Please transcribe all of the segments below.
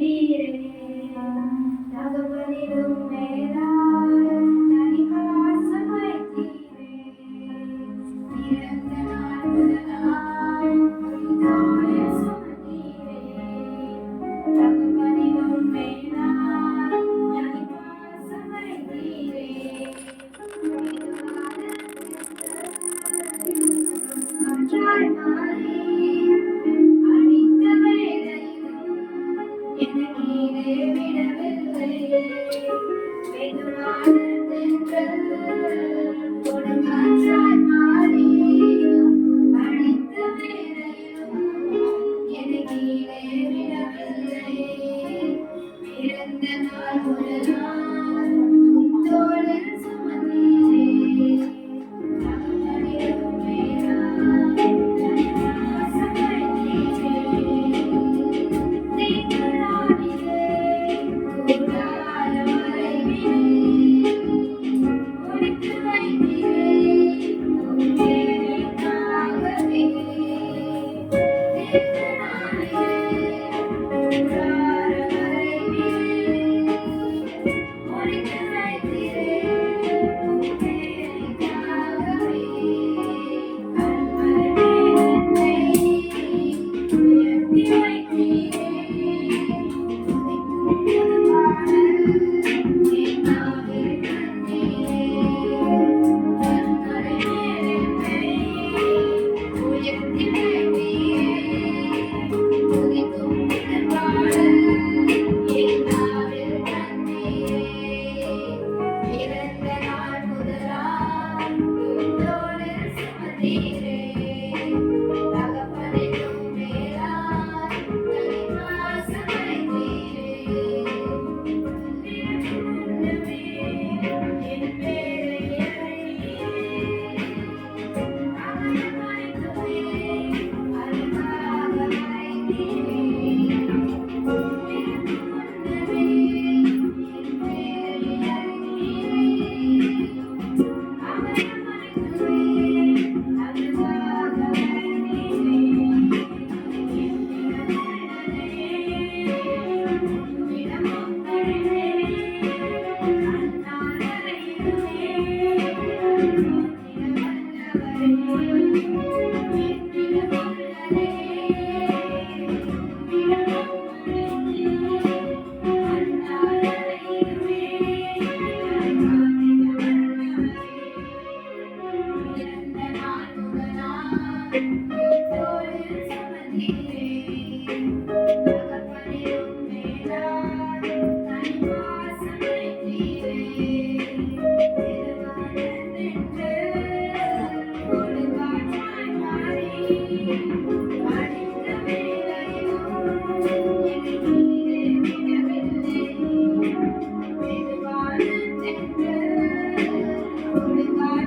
ഗംഭീരേ രാഗപതിലും Medha Thank you. Thank you.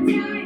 Thank you.